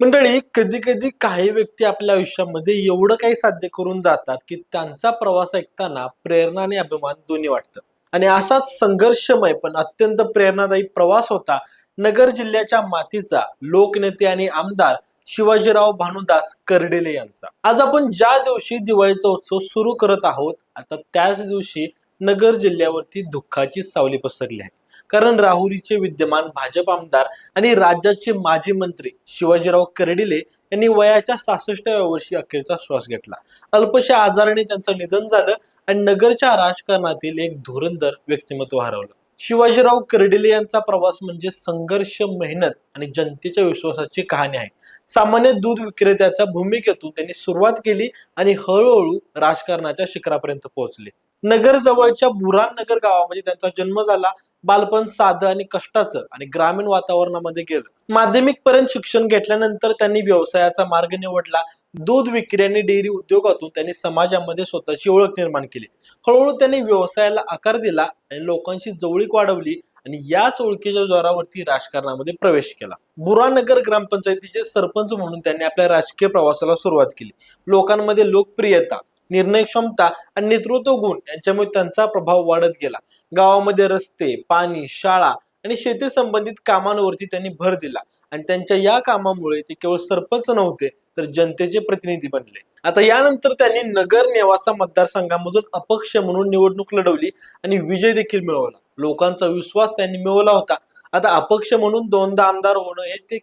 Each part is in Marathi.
मंडळी कधी कधी काही व्यक्ती आपल्या आयुष्यामध्ये एवढं काही साध्य करून जातात की त्यांचा प्रवास ऐकताना प्रेरणा आणि अभिमान दोन्ही वाटतं. आणि असाच संघर्षमय पण अत्यंत प्रेरणादायी प्रवास होता नगर जिल्ह्याच्या मातीचा लोकनेते आणि आमदार शिवाजीराव भानुदास कर्डेले यांचा. आज आपण ज्या दिवशी दिवाळीचा उत्सव सुरू करत आहोत आता त्याच दिवशी नगर जिल्ह्यावरती दुःखाची सावली पसरली आहे. कारण राहुरीचे विद्यमान भाजप आमदार आणि राज्याचे माजी मंत्री शिवाजीराव कर्डिले यांनी वयाच्या सहासष्टव्या वर्षी अखेरचा श्वास घेतला. अल्पशा आजाराने त्यांचं निधन झालं आणि नगरच्या राजकारणातील एक धुरंदर व्यक्तिमत्व हरवलं. शिवाजीराव कर्डिले यांचा प्रवास म्हणजे संघर्ष मेहनत आणि जनतेच्या विश्वासाची कहाणी आहे. सामान्य दूध विक्रेत्याच्या भूमिकेतून त्यांनी सुरुवात केली आणि हळूहळू राजकारणाच्या शिखरापर्यंत पोहोचले. नगर जवळच्या बुरान नगर गावामध्ये त्यांचा जन्म झाला बालपण साधं आणि कष्टाचं आणि ग्रामीण वातावरणामध्ये गेलं. माध्यमिक पर्यंत शिक्षण घेतल्यानंतर त्यांनी व्यवसायाचा मार्ग निवडला. दूध विक्री आणि डेअरी उद्योगातून त्यांनी समाजामध्ये स्वतःची ओळख निर्माण केली. हळूहळू त्यांनी व्यवसायाला आकार दिला आणि लोकांशी जवळीक वाढवली आणि याच ओळखीच्या जोरावरती राजकारणामध्ये प्रवेश केला. बुरानगर ग्रामपंचायतीचे सरपंच म्हणून त्यांनी आपल्या राजकीय प्रवासाला सुरुवात केली. लोकांमध्ये लोकप्रियता निर्णय क्षमता आणि नेतृत्व गुण यांच्यामुळे त्यांचा प्रभाव वाढत गेला. गावामध्ये रस्ते पाणी शाळा आणि शेती संबंधित कामांवरती त्यांनी भर दिला आणि त्यांच्या या कामामुळे ते केवळ सरपंच नव्हते तर जनतेचे प्रतिनिधी बनले. आता यानंतर त्यांनी नगर नेवासा मतदारसंघामधून अपक्ष म्हणून निवडणूक लढवली आणि विजय देखील मिळवला. लोकांचा विश्वास त्यांनी मिळवला होता. आता अपक्ष म्हणून दोनदा आमदार होणं हे ते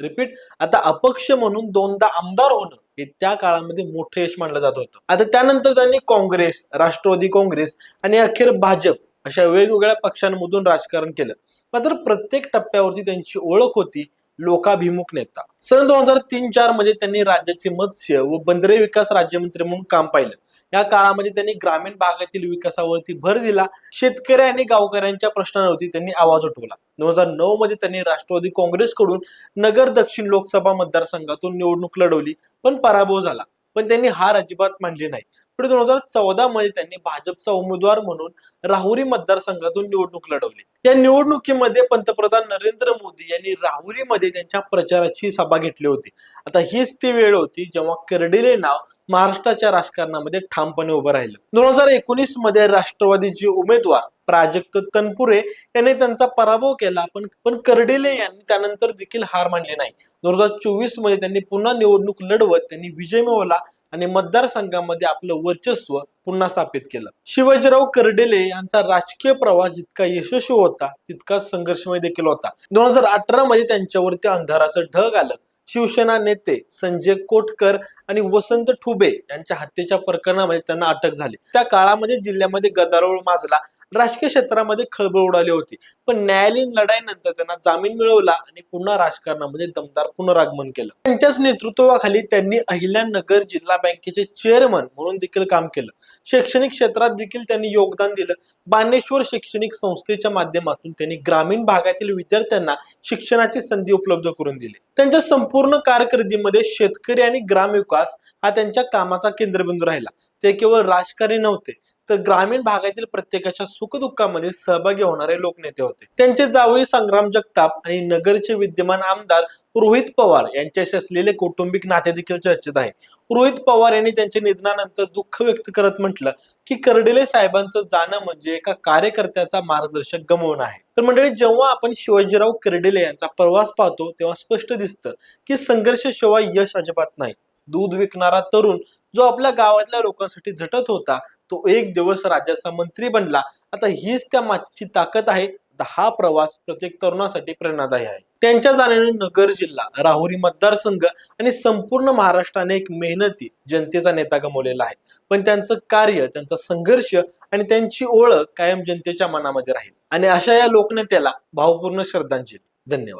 रिपीट आता अपक्ष म्हणून दोनदा आमदार होणं हे त्या काळामध्ये मोठं यश मानलं जात होतं. आता त्यानंतर त्यांनी काँग्रेस राष्ट्रवादी काँग्रेस आणि अखेर भाजप अशा वेगवेगळ्या पक्षांमधून राजकारण केलं. मात्र प्रत्येक टप्प्यावरती त्यांची ओळख होती लोकाभिमुख नेता. सन दोन हजार तीन चारमध्ये त्यांनी राज्याचे मत्स्य व बंदरे विकास राज्यमंत्री म्हणून काम पाहिलं. या काळामध्ये त्यांनी ग्रामीण भागातील विकासावरती भर दिला. शेतकरी आणि गावकऱ्यांच्या प्रश्नांवरती त्यांनी आवाज उठवला. दोन हजार नऊ मध्ये त्यांनी राष्ट्रवादी काँग्रेसकडून नगर दक्षिण लोकसभा मतदारसंघातून निवडणूक लढवली पण पराभव झाला. पण त्यांनी हार अजिबात मानली नाही. पुढे दोन हजार चौदा मध्ये त्यांनी भाजपचा उमेदवार म्हणून राहुरी मतदारसंघातून निवडणूक लढवली. या निवडणुकीमध्ये पंतप्रधान नरेंद्र मोदी यांनी राहुरीमध्ये त्यांच्या प्रचाराची सभा घेतली होती. आता हीच ती वेळ होती जेव्हा कर्डिले नाव महाराष्ट्राच्या राजकारणामध्ये ठामपणे उभं राहिलं. दोन हजार एकोणीसमध्ये राष्ट्रवादीचे उमेदवार प्राजक्त तनपुरे यांनी त्यांचा पराभव केला. पण पण कर्डिले यांनी त्यानंतर देखील हार मानली नाही. दोन हजार चोवीसमध्ये त्यांनी पुन्हा निवडणूक लढवत त्यांनी विजय मिळवला आणि मतदारसंघामध्ये आपलं वर्चस्व पुन्हा स्थापित केलं. शिवाजीराव कर्डिले यांचा राजकीय प्रवास जितका यशस्वी होता तितकाच संघर्षमय देखील होता. दोन हजार अठरा मध्ये त्यांच्यावरती अंधाराचं ढग आलं. शिवसेना नेते संजय कोटकर आणि वसंत ठुबे यांच्या हत्येच्या प्रकरणामध्ये त्यांना अटक झाली. त्या काळामध्ये जिल्ह्यामध्ये गदारोळ माजला. राजकीय क्षेत्रामध्ये खळबळ उडाली होती. पण न्यायालयीन लढाईनंतर त्यांना जामीन मिळवला आणि पुन्हा राजकारणामध्ये दमदार पुनरागमन केलं. त्यांच्याच नेतृत्वाखाली त्यांनी अहिल्यानगर जिल्हा बँकेचे चेअरमन म्हणून देखील काम केलं. शैक्षणिक क्षेत्रात देखील त्यांनी योगदान दिलं. बानेश्वर शैक्षणिक संस्थेच्या माध्यमातून त्यांनी ग्रामीण भागातील विद्यार्थ्यांना शिक्षणाची संधी उपलब्ध करून दिली. त्यांच्या संपूर्ण कारकिर्दीमध्ये शेतकरी आणि ग्रामविकास हा त्यांच्या कामाचा केंद्रबिंदू राहिला. ते केवळ राजकारणी नव्हते तर ग्रामीण भागातील प्रत्येकाच्या सुखदुःखामध्ये सहभागी होणारे लोकनेते होते. त्यांचे जावई संग्राम जगताप आणि नगरचे विद्यमान आमदार रोहित पवार यांच्याशी असलेले कौटुंबिक नाते देखील चर्चेत आहे. रोहित पवार यांनी त्यांच्या निधनानंतर दुःख व्यक्त करत म्हटलं की कर्डिले साहेबांचं जाणं म्हणजे एका कार्यकर्त्याचा मार्गदर्शक गमवणं आहे. तर मंडळी जेव्हा आपण शिवाजीराव कर्डिले यांचा प्रवास पाहतो तेव्हा स्पष्ट दिसतं की संघर्षशिवाय यश अजिबात नाही. दूध विकणारा तरुण जो आपल्या गावातल्या लोकांसाठी झटत होता तो एक दिवस राज्याचा मंत्री बनला. आता हीच त्या मातीची ताकद आहे. हा प्रवास प्रत्येक तरुणासाठी प्रेरणादायी आहे. त्यांच्या जाण्याने नगर जिल्हा राहुरी मतदारसंघ आणि संपूर्ण महाराष्ट्राने एक मेहनती जनतेचा नेता गमावलेला आहे. पण त्यांचं कार्य त्यांचा संघर्ष आणि त्यांची ओळख कायम जनतेच्या मनामध्ये राहील. आणि अशा या लोकनेत्याला भावपूर्ण श्रद्धांजली. धन्यवाद.